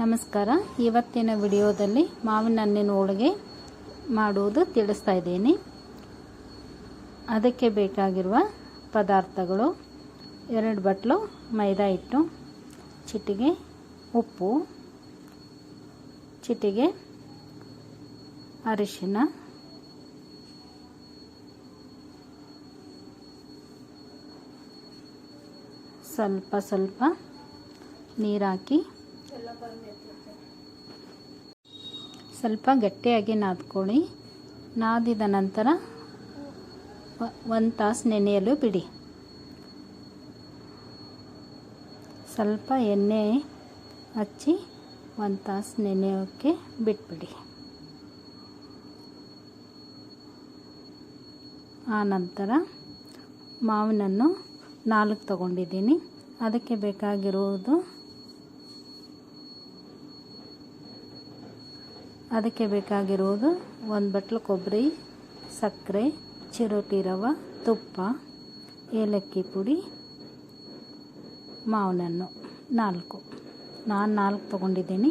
ನಮಸ್ಕಾರ. ಇವತ್ತಿನ ವಿಡಿಯೋದಲ್ಲಿ ಮಾವಿನ ಹಣ್ಣಿನ ಹೋಳಿಗೆ ಮಾಡುವುದು ತಿಳಿಸ್ತಾ ಇದ್ದೀನಿ. ಅದಕ್ಕೆ ಬೇಕಾಗಿರುವ ಪದಾರ್ಥಗಳು ಎರಡು ಬಟ್ಲು ಮೈದಾ ಹಿಟ್ಟು, ಚಿಟಿಗೆ ಉಪ್ಪು, ಚಿಟಿಗೆ ಅರಿಶಿನ, ಸ್ವಲ್ಪ ಸ್ವಲ್ಪ ಹಾಕಿ ಸ್ವಲ್ಪ ಗಟ್ಟಿಯಾಗಿ ನಾದ್ಕೊಳ್ಳಿ. ನಾದಿದ ನಂತರ ಒಂದು ತಾಸು ನೆನೆಯಲು ಬಿಡಿ. ಸ್ವಲ್ಪ ಎಣ್ಣೆ ಹಚ್ಚಿ ಒಂದು ತಾಸು ನೆನೆಯೋಕ್ಕೆ ಬಿಟ್ಬಿಡಿ. ಆ ನಂತರ ಮಾವಿನನ್ನು ನಾಲ್ಕು ತಗೊಂಡಿದ್ದೀನಿ. ಅದಕ್ಕೆ ಬೇಕಾಗಿರುವುದು ಅದಕ್ಕೆ ಬೇಕಾಗಿರುವುದು ಒಂದು ಬಟ್ಲು ಕೊಬ್ಬರಿ, ಸಕ್ಕರೆ, ಚಿರೋಟಿ ರವೆ, ತುಪ್ಪ, ಏಲಕ್ಕಿ ಪುಡಿ ಮಾವಿನಣ್ಣು ನಾಲ್ಕು. ನಾನು ನಾಲ್ಕು ತೊಗೊಂಡಿದ್ದೀನಿ.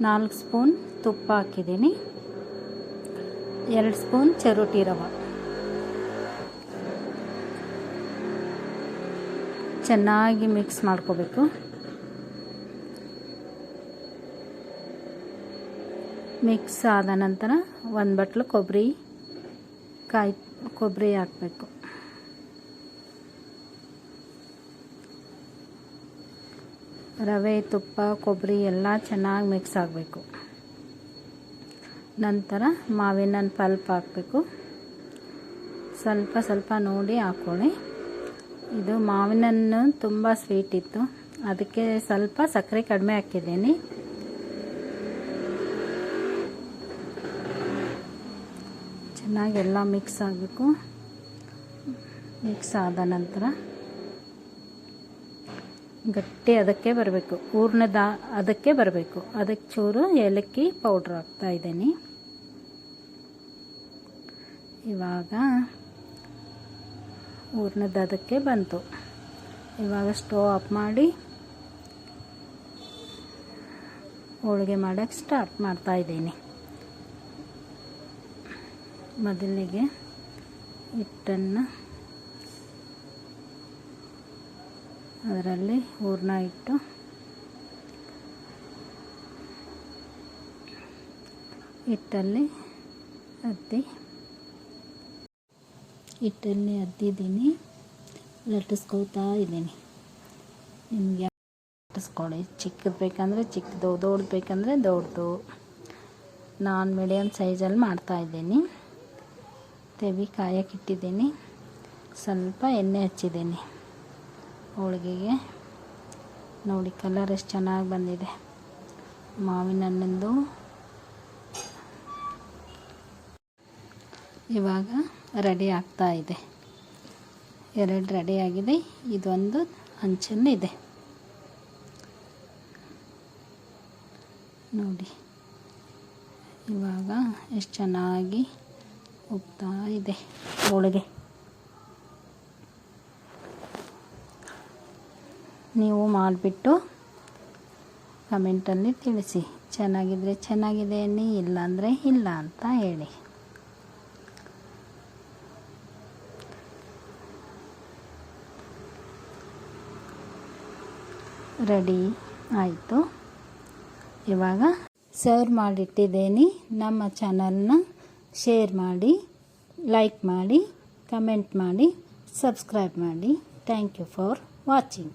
ನಾಲ್ಕು ಸ್ಪೂನ್ ತುಪ್ಪ ಹಾಕಿದ್ದೀನಿ. ಎರಡು ಸ್ಪೂನ್ ಚರೋಟಿ ರವೆ. ಚೆನ್ನಾಗಿ ಮಿಕ್ಸ್ ಮಾಡ್ಕೋಬೇಕು. ಮಿಕ್ಸ್ ಆದ ನಂತರ ಒಂದು ಬಟ್ಲು ಕೊಬ್ಬರಿ ಕಾಯಿ, ಕೊಬ್ಬರಿ ಹಾಕಬೇಕು. ರವೆ, ತುಪ್ಪ, ಕೊಬ್ಬರಿ ಎಲ್ಲ ಚೆನ್ನಾಗಿ ಮಿಕ್ಸ್ ಆಗಬೇಕು. ನಂತರ ಮಾವಿನ ಪಲ್ಪ್ ಹಾಕಬೇಕು. ಸ್ವಲ್ಪ ಸ್ವಲ್ಪ ನೋಡಿ ಹಾಕ್ಕೊಳ್ಳಿ ಇದು ಮಾವಿನ ತುಂಬ ಸ್ವೀಟ್ ಇತ್ತು. ಅದಕ್ಕೆ ಸ್ವಲ್ಪ ಸಕ್ಕರೆ ಕಡಿಮೆ ಹಾಕಿದ್ದೀನಿ. ಚೆನ್ನಾಗಿ ಎಲ್ಲ ಮಿಕ್ಸ್ ಆಗಬೇಕು. ಮಿಕ್ಸ್ ಆದ ನಂತರ ಗಟ್ಟಿ ಅದಕ್ಕೆ ಬರಬೇಕು. ಹೂರ್ಣದ ಅದಕ್ಕೆ ಬರಬೇಕು. ಅದಕ್ಕೆ ಚೂರು ಏಲಕ್ಕಿ ಪೌಡ್ರ್ ಹಾಕ್ತಾ ಇದ್ದೀನಿ. ಇವಾಗ ಹೂರ್ಣದ ಅದಕ್ಕೆ ಬಂತು. ಇವಾಗ ಸ್ಟೋವ್ ಆಫ್ ಮಾಡಿ ಹೋಳಿಗೆ ಮಾಡೋಕ್ಕೆ ಸ್ಟಾರ್ಟ್ ಮಾಡ್ತಾ ಇದ್ದೀನಿ. ಮೊದಲಿಗೆ ಹಿಟ್ಟನ್ನು ಅದರಲ್ಲಿ ಹೂರ್ಣ ಇಟ್ಟು ಹಿಟ್ಟಲ್ಲಿ ಅದ್ದಿ ಹಿಟ್ಟಲ್ಲಿ ಅದ್ದಿದ್ದೀನಿ. ಲಟ್ಟಿಸ್ಕೊಳ್ತಾ ಇದ್ದೀನಿ. ನಿಮಗೆ ಲಟ್ಟಿಸ್ಕೊಳ್ಳಿ. ಚಿಕ್ಕದು ಬೇಕಂದರೆ ಚಿಕ್ಕದು ದೊಡ್ಡ ಬೇಕಂದರೆ ದೊಡ್ಡದು ನಾನು ಮೀಡಿಯಮ್ ಸೈಜಲ್ಲಿ ಮಾಡ್ತಾಯಿದ್ದೀನಿ ತೆವಿ ಕಾಯಕ್ಕೆ ಇಟ್ಟಿದ್ದೀನಿ. ಸ್ವಲ್ಪ ಎಣ್ಣೆ ಹಚ್ಚಿದ್ದೀನಿ. ಹೋಳಿಗೆಗೆ. ನೋಡಿ ಕಲರ್ ಎಷ್ಟು ಚೆನ್ನಾಗಿ ಬಂದಿದೆ. ಮಾವಿನ ಹಣ್ಣಿಂದು. ಇವಾಗ ರೆಡಿ ಆಗ್ತಾ ಇದೆ. ಎರಡು ರೆಡಿ ಆಗಿದೆ. ಇದೊಂದು ಇದೆ. ನೋಡಿ, ಇವಾಗ ಎಷ್ಟು ಚೆನ್ನಾಗಿ ಹೋಗ್ತಾ ಇದೆ ಹೋಳಿಗೆ ನೀವು ಮಾಡಿಬಿಟ್ಟು ಕಮೆಂಟಲ್ಲಿ ತಿಳಿಸಿ. ಚೆನ್ನಾಗಿದ್ರೆ ಚೆನ್ನಾಗಿದೆ ಅನ್ನಿ, ಇಲ್ಲಾಂದರೆ ಇಲ್ಲ ಅಂತ ಹೇಳಿ. ರೆಡಿ ಆಯಿತು. ಇವಾಗ ಸರ್ವ್ ಮಾಡಿಟ್ಟಿದ್ದೀನಿ ನಮ್ಮ ಚಾನಲ್ನ. ಶೇರ್ ಮಾಡಿ ಲೈಕ್ ಮಾಡಿ ಕಮೆಂಟ್ ಮಾಡಿ ಸಬ್ಸ್ಕ್ರೈಬ್ ಮಾಡಿ. Thank you for watching